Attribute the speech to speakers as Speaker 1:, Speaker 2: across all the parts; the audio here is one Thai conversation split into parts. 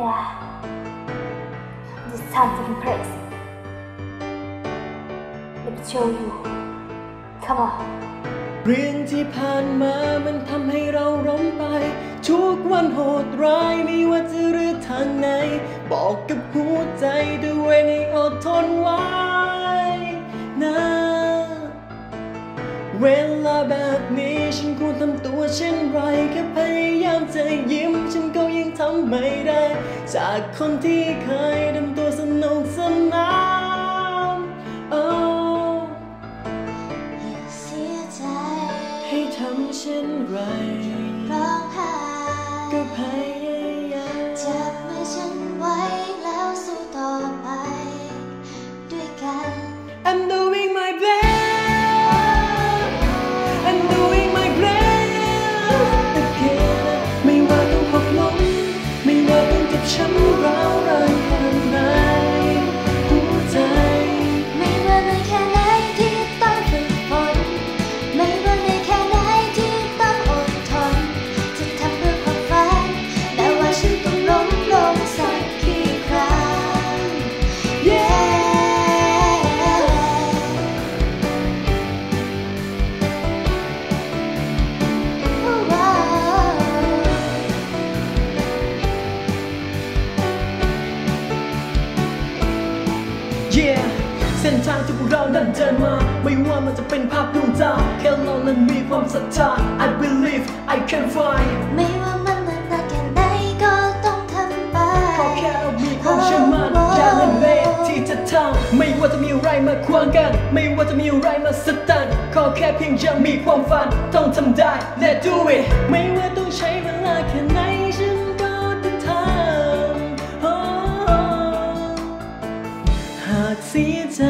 Speaker 1: Yeah. It's time to impress. Let me show you. Come on.
Speaker 2: เรื่องที่ผ่านมามันทำให้เราล้มไป ทุกวันโหดร้ายไม่ว่าจะเรื่องทางไหน บอกกับหัวใจด้วยให้อดทนไว้ เวลาแบบนี้ฉันควรทำตัวเช่นไรแค่พยายามจะยิ้ม ฉันก็ยังทำไม่ได้ จากคนที่เคยทำตัวสนุกสนานโอ้
Speaker 3: อย่าเสียใจ
Speaker 2: ให้ทำเช่นไร
Speaker 3: ร้องไห้
Speaker 2: ก็พยายาม Yeah เส้นทางที่พวกเราเดินเดินมา ไม่ว่ามันจะเป็นภาพดวงตาแค่เรานั้นมีความศรัทธา I believe I can fly
Speaker 3: ไม่ว่ามันนานแค่ไหนก็ต้องทำไป
Speaker 2: ก็แค่เรามีความเชื่อมั่นอย่าลังเลที่จะทำไม่ว่าจะมีอะไรมาขวางกัน ไม่ว่าจะมีอะไรมาสตันขอแค่เพียงยังมีความฝัน ต้องทำได้ Let's do it ไม่ว่า ใจ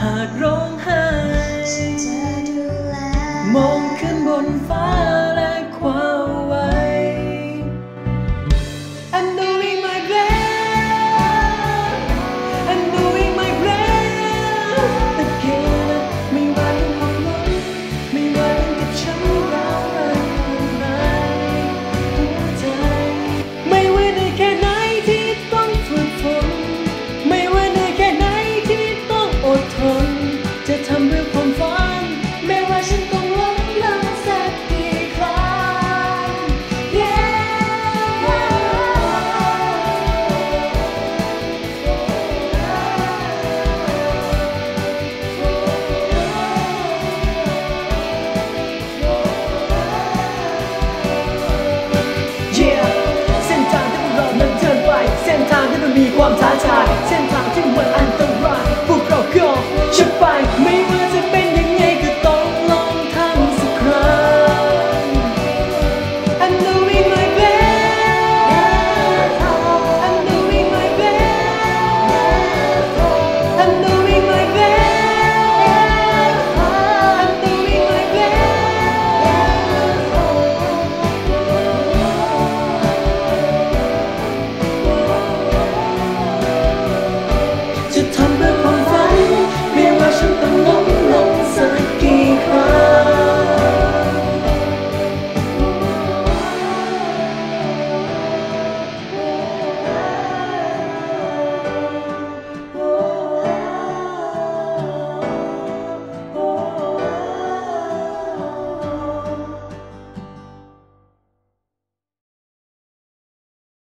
Speaker 2: หากร้อง มันมีความท้าทายเส้นทางที่มันอันต